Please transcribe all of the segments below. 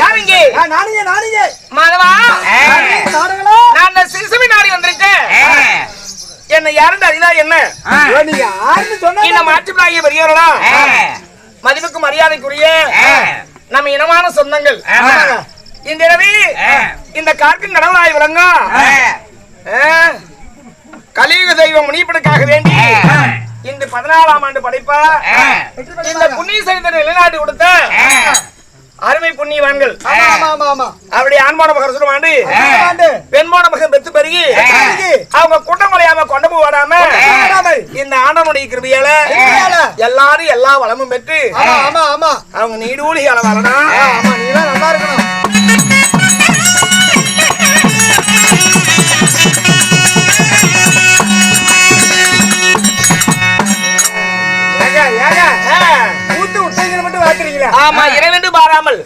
யாருங்க நானுங்க நானுங்க. மாதவா நாடுகளா? நான் சிறுசுமி நாடி வந்திருக்கேன். என்ன யாருன்னு அறிதா என்ன? நீங்க ஆறுன்னு சொன்னா இந்த மாற்றுப்பிராகிய பெரியவர்களா. மதிப்புக்கு மரியாதைக்குரிய நம்ம இனமான சொந்தங்கள். இந்த இரவி இந்த கார்க்கின் கடவுளாய் விளங்கும் கலியுக தெய்வம் முனிப்பதற்காக வேண்டி இந்த பதினாலாம் ஆண்டு படைப்பா. இந்த புண்ணிய சரித்திர நிலைநாட்டு கொடுத்த அருமை புண்ணியவான்கள். ஆமா ஆமா ஆமா ஆமா. அப்படி ஆண்மான மகர் சொல்லுவாண்டு ஆண்டு. பெண்மான மகன் பெத்து பெருகி அவங்க குலையாம கொண்டு போடாம போடாமல். இந்த ஆண்டவனுடைய கிருபியால. எல்லாரும் எல்லா வளமும் பெற்று ஆமா ஆமா ஆமா. அவங்க நீடூழி அளவாளனா ஆமா நீதான் நல்லா இருக்கணும்.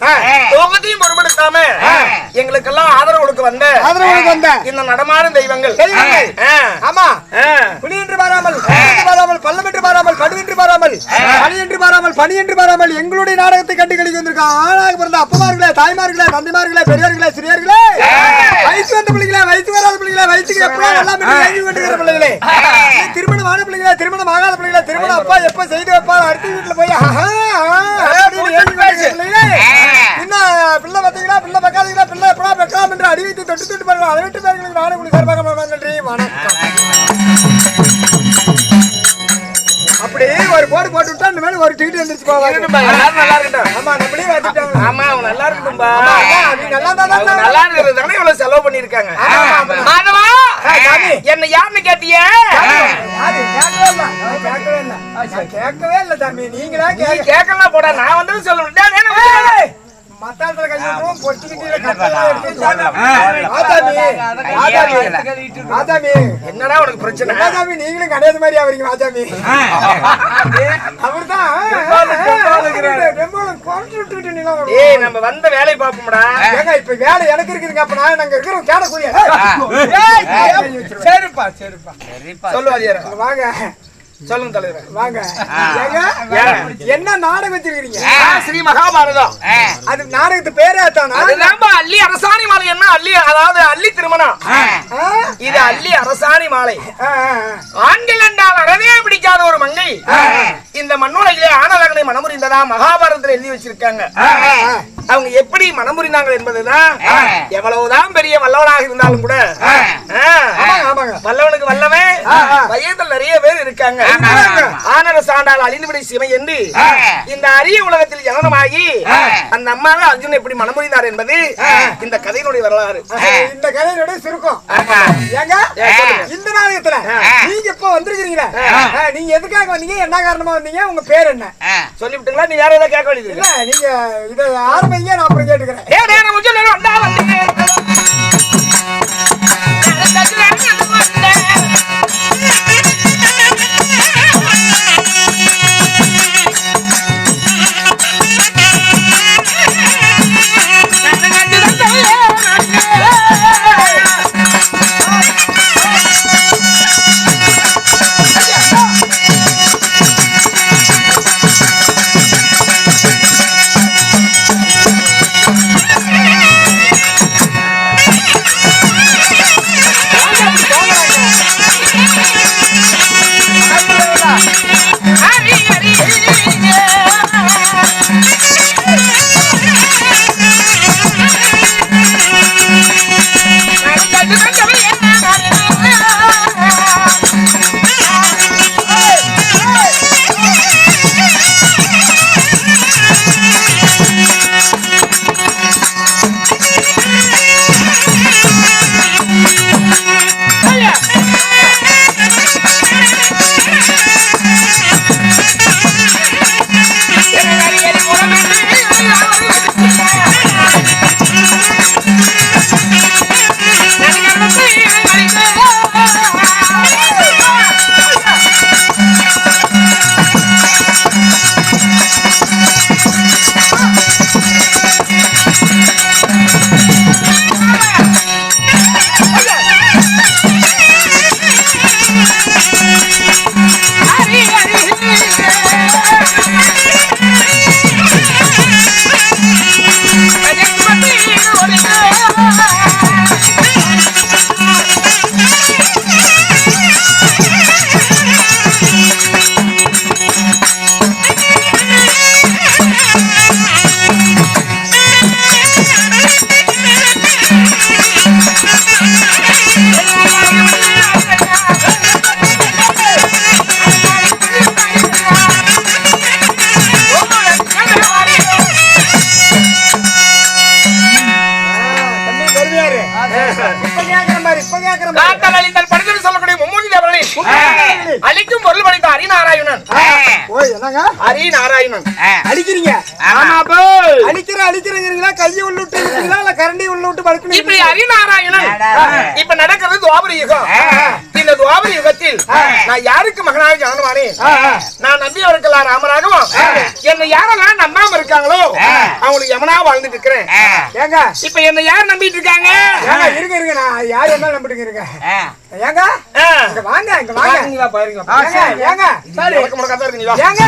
ஆ. லோகத்தையும் பொருட்படுத்தாம எங்களுக்கெல்லாம் ஆதரவு கொடுக்க வந்த ஆதரவுக்கு வந்த. இந்த நடமாடும் தெய்வங்கள். ஆமா. புலி என்று பாராமல் பாராமல் பள்ளம் என்று பாராமல் படு என்று பாராமல் பனி என்று பாராமல் பனி என்று பாராமல் எங்களுடைய நாடகத்தை கண்டு கழிக்க வந்திருக்கோம் ஆளாக பிறந்த அப்பமார்களே தாய்மார்களே தந்தைமார்களே பெரியவர்களே சிறியர்களே வயசு வந்த பிள்ளைகளே வயசு வராத பிள்ளைகளே வயசுக்கு எப்போ எல்லாம் எழுதி கொண்டிருக்கிற பிள்ளைகளே? திருமணம் ஆன பிள்ளைகளே? திருமணம் ஆகாத பிள்ளைகளே? திருமணம் அப்பா எப்ப செய்து வைப்பா அடுத்த வீட்டுல போய் இன்னும் பிள்ளை பார்த்தீங்களா? பிள்ளை பக்காதீங்களா பிள்ளை எப்படா பெக்கலாம் என்று அடி வைத்து தொட்டு தொட்டு பாருங்க. அதை விட்டு பேர்களுக்கு நானும் உங்களுக்கு சார்பாக நன்றி. வணக்கம். அப்படி ஒரு போடு போட்டு விட்டா இந்த மாதிரி ஒரு டிக்கெட் வந்துருச்சு போவாங்க ஆமா நம்மளே அவங்க நல்லா இருக்கட்டும்பா நீ நல்லா அவங்க நல்லா இருக்கிறது தானே இவ்வளவு செலவு பண்ணிருக்காங்க மாதவா. என்ன யாருன்னு கேட்டிய? கேட்கவே இல்ல. கேட்கவே இல்ல. நான் கேட்கவே இல்ல சாமி. நீங்களா கேட்கலாம் போட. நான் வந்து சொல்லுவேன் மத்தாளத்துல கை விட்டுருவோம் பொட்டிக்கிட்டு கட்டெல்லாம் எடுத்து. ஆதாமி. என்னடா உனக்கு பிரச்சனை? ஆதாமி நீங்களும் கிடையாது மாதிரி ஆவறீங்க ஆதாமி. அவர்தான். ஏய் நம்ம வந்த வேலையை பாப்போம்டா ஏங்க இப்ப வேலை எனக்கு இருக்குதுங்க அப்ப நான் நாங்க இருக்கிறோம் கேடக்கூடிய சரிப்பா சரிப்பா. சொல்லு வாதியார வாங்க. சொல்லுங்க தலைவர். வாங்க. என்ன நாடகம் வச்சிருக்கீங்க ஸ்ரீ மகாபாரதம் அது நாடகத்து பேரே தானா அதுதான் அள்ளி அரசாணி மாலை. என்ன அள்ளி? அதாவது அள்ளி திருமணம். இது அள்ளி அரசாணி மாலை. ஆண்கள் என்றால் அறவே பிடிக்காத ஒரு மங்கை. இந்த மண்ணுலகிலே ஆனலகனை மனமுறிந்ததா மகாபாரதத்தில் எழுதி வச்சிருக்காங்க. அவங்க எப்படி மனமுறிந்தாங்க என்பதுதான். எவ்வளவுதான் பெரிய வல்லவனாக இருந்தாலும் கூட. ஆ, ஆமாங்க ஆமாங்க. வல்லவனுக்கு வல்லவன் வயதில் நிறைய பேர் இருக்காங்க. ஆனர சாண்டால் அழிந்துவிடை சிமை என்று இந்த அரிய உலகத்தில் ஜனனமாகி அந்த அம்மாவை அர்ஜுன் எப்படி மனமுறிந்தார் என்பது இந்த கதையினுடைய வரலாறு. இந்த கதையினுடைய சுருக்கம். ஏங்க. இந்த நாடகத்துல நீங்க இப்ப வந்திருக்கீங்களா நீங்க எதுக்காக வந்தீங்க? என்ன காரணமா வந்தீங்க? உங்க பேர் என்ன? சொல்லிவிட்டுங்களா? நீ வேற ஏதாவது கேட்க வேண்டியது இல்ல நீங்க இத ஆரம்பிங்க நான் அப்புறம் ¡Era, era, சொல்லக்கூடிய மும்மூர்த்தி தேவரனை அழிக்கும் பொருள் நாராயணன் ஹரி நாராயணன் அழிக்கிற அழிக்கிறீங்களா? உள்ள கரண்டி உள்ள விட்டு படுக்கணும்? இப்படி ஹரி நாராயணன் இப்ப நடக்கிறது துவாபர யுகம். இந்த துவாபர யுகத்தில் நான் யாருக்கு மகனாக ஜானவானே நான் நம்பியவர்கள் ராமராகவும்? என்னை யாரெல்லாம் அவங்களுக்கு யமனா வாழ்ந்துட்டு இருக்கிறேன்? ஏங்க? இப்ப என்ன யார் நம்பிட்டு இருக்காங்க? இருங்க இருங்க. நான் யார் என்ன நம்பிட்டுங்க இருங்க. ஏங்க. இங்க வாங்க இங்க வாங்க. பாருங்க. ஏங்க? சரி, உனக்கு முடக்கா தான் இருக்கீங்களா? ஏங்க?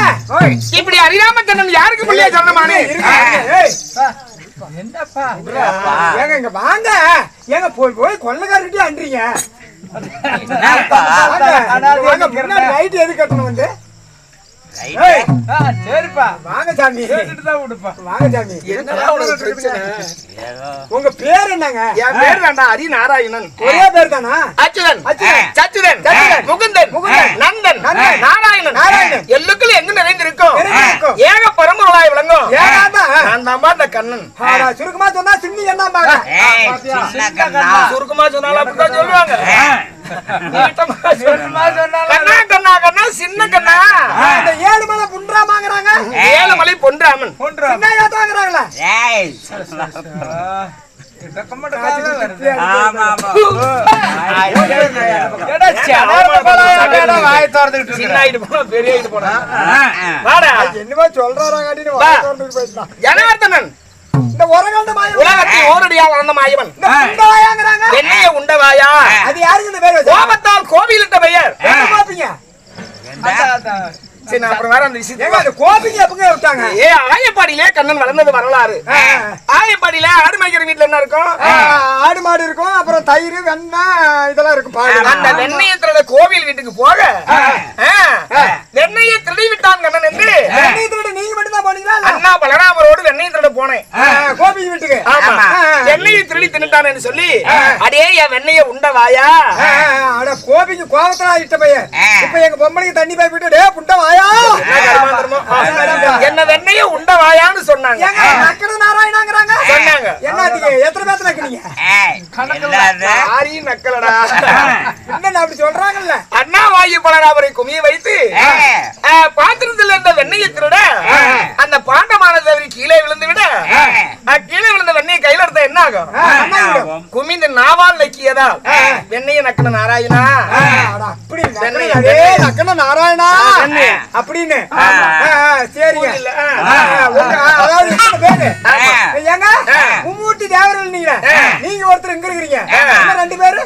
இப்படி அறியாமத்தனம் யாருக்கு பிள்ளையா ஜனனமானே இருங்க ஏய். ஏங்க இங்க வாங்க. ஏங்க போய் போய் கொள்ளக்காரர்கிட்டயே அன்றீங்க. முன்னாடி லைட் எது கட்டணும் வந்து? சரிப்பா. வாங்க சாமி. வாங்க சாமி. என்னடா உனக்கு பிரச்சனை? உங்க பேர் என்னங்க? என் பேர் வேண்டாம் ஹரி நாராயணன். ஒரே பேர் தானா? அச்சுதன். அச்சுதன். சச்சுதன். முகுந்தன். முகுந்தன். நந்தன். நாராயணன். நாராயணன். எல்லுக்குள்ள எங்க நிறைந்திருக்கும். ஏக பரம்பொருளாய் விளங்கும்? நான் தான்பா அந்த கண்ணன். சுருக்கமா சொன்னா சின்னி என்ன சுருக்கமா சொன்னாலும் சொல்லுவாங்க. சொன்னா- கண்ணா கண்ணா கண்ணா சின்ன கண்ணா. இந்த ஏழு மலை புன்றாமாங்கிறாங்க. ஏழுமலை பொன்றாமன். சின்ன ஏத்தாங்கிறாங்களா சின்ன இந்த உரகண்ட மாயம் உலகத்தில் ஓரடியா வளர்ந்த மாயவன். இந்த புண்டாயாங்கிறாங்க என்னைய உண்டவாயா? அது யாருக்கு இந்த பேர் கோபத்தால் கோவிலிட்ட பெயர். எங்க பாப்பீங்க? சரி நான் அப்புறம் வேற அந்த விஷயத்தை ஏங்க அந்த கோபிங்க எப்பங்க விட்டாங்க? ஏ ஆயப்பாடியிலே கண்ணன் வளர்ந்தது வரலாறு. ஆயப்பாடியில மேய்க்கிற வீட்டுல என்ன இருக்கும்? ஆடு மாடு இருக்கும் அப்புறம் தயிர் வெண்ணெய் இதெல்லாம் இருக்கும். அந்த வெண்ணையை திருட கோவில் வீட்டுக்கு போக. வெண்ணையை திருடி விட்டான் கண்ணன் என்று. வெண்ணெய் திருடு நீங்க மட்டும் தான் போனீங்களா? அண்ணா பலராமரோடு வெண்ணையை திருட போனேன். கோபி வீட்டுக்கு. ஆமா. வெண்ணையை திருடி தின்னுட்டானேன்னு சொல்லி அடே என் வெண்ணையை உண்டவாயா ஆ, ஆ, அட கோபிக்கு கோபத்துல இட்ட பையன். இப்ப எங்க பொம்பளைக்கு தண்ணி பாய் போயிட்டு டே புண்டை வாயா. என்ன வெண்ணையை உண்டவாயான்னு சொன்னாங்க. ஏங்க என்னத்துக்கு எத்தனை நக்குனீங்க? நக்கலடா. என்ன அப்படி சொல்றாங்கல்ல? அண்ணா வாயு பலராமரை குமிய வைத்து. பாத்திரத்தில் இருந்த வெண்ணையை திருட அந்த பாண்டமான கீழே விழுந்து விட கீழே விழுந்த வெண்ணையை கையில எடுத்தா என்ன ஆகும் ஆ, அண்ணா விடும். குமிந்த நாவால் நக்கியதா? வெண்ணையை நக்கின நாராயணா? அப்படி நக்கன நாராயணா. அப்படின்னு. சரிங்க. ஆ, அதாவது பேரு. ஏங்க? மும்மூர்த்தி தேவர்கள் நீங்க. நீங்க ஒருத்தர் இங்க இருக்கிறீங்க. இன்னும் ரெண்டு பேரு?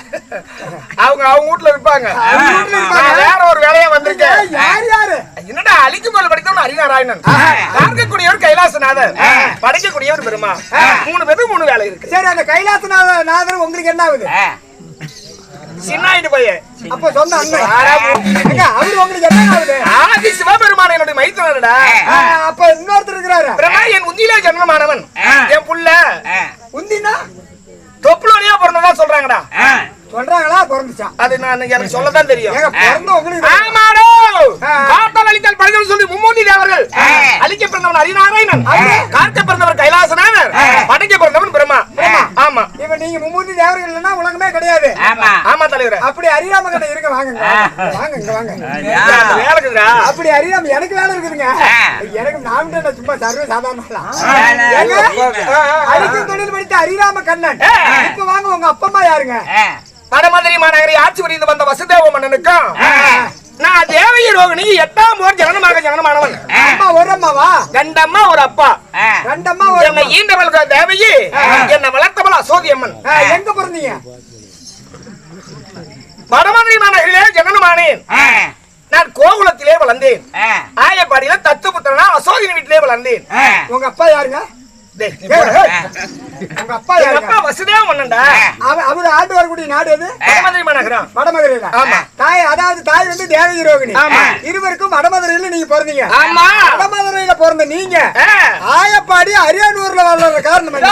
அவங்க அவங்க வீட்டுல இருப்பாங்க வேற ஒரு வேலையா வந்திருக்கேன். யார் யாரு? என்னடா அழிக்கும் போல படித்தவன் ஹரிநாராயணன் பார்க்கக்கூடியவர் கைலாசநாதர். படைக்கக்கூடியவர் பெருமா. மூணு பேருக்கு மூணு வேலை இருக்கு. சரி அந்த கைலாசநாத நாதர் உங்களுக்கு என்ன ஆகுது? சின்னாயிட்டு பையன். அப்ப சொந்த அண்ணன். அவரு உங்களுக்கு என்ன ஆகுது? ஆதி சிவபெருமான என்னுடைய மைத்துனடா அப்ப இன்னொருத்தர் இருக்கிறாரு. பிரமா என் உந்தியிலே ஜன்மமானவன். என் புள்ள. உந்தினா தொப்புள் வழியா பிறந்ததா சொல்றாங்கடா. சொல்றாங்களா? பிறந்துச்சான் அது நான் எனக்கு சொல்லதான் தெரியும். ஆமாடோ. காத்தால் அழித்தால் படைகள் சொல்லி மும்மூர்த்தி தேவர்கள். அழிக்க பிறந்தவன் ஹரிநாராயணன் காக்க பிறந்தவர் கைலாசநாதர். படைக்க பிறந்தவன் பிரம்மா. ஆமா. நீங்க மும்மூர்த்தி தேவர்கள் இல்லைன்னா உலகமே கிடையாது. ஆமா. தலைவரே. அப்படி ஹரிராம கிட்ட இருக்க வாங்க. வாங்க இங்க வாங்க அப்படி ஹரிராம் எனக்கு வேலை இருக்குதுங்க. எனக்கு என்ன சும்மா சர்வ சாதாரண தொழில் படித்த ஹரிராம கண்ணன். இப்ப வாங்க உங்க அப்பா அம்மா யாருங்க? வடமதுரை மாநகரை ஆட்சி புரிந்து வந்த வசுதேவ மன்னனுக்கும். நான் தேவகி ரோகிணி எட்டாம் போர் ஜனனமாக ஜனனமானவன். அம்மா ஒரு அம்மாவா ரெண்டம்மா ஒரு அப்பா. ரெண்டம்மா ஒரு என்னை அம்மா. ஈண்டவள் தேவகி என்னை வளர்த்தவள் அசோதி அம்மன் ஆ, எங்க பிறந்தீங்க? வடமதுரை மாநகரிலே ஜனனமானேன். நான் கோகுலத்திலே வளர்ந்தேன். ஆயப்பாடியில தத்து புத்திரனா அசோகின் வீட்டிலே வளர்ந்தேன். உங்க அப்பா யாருங்க? உங்க அப்பா எங்க அப்பா அவரு ஆண்டு வரக்கூடிய நாடு எது? வடமதுரை மாநகரம் வடமதுரையில. ஆமா. தாய் அதாவது தாய் வந்து தேவகி ரோகிணி ஆமா. இருவருக்கும் வடமதுரையில நீங்க பிறந்தீங்க. ஆமா. வடமதுரையில பிறந்த நீங்க. ஆயப்பாடி அரியானூர்ல வளர்ற காரணம் என்ன?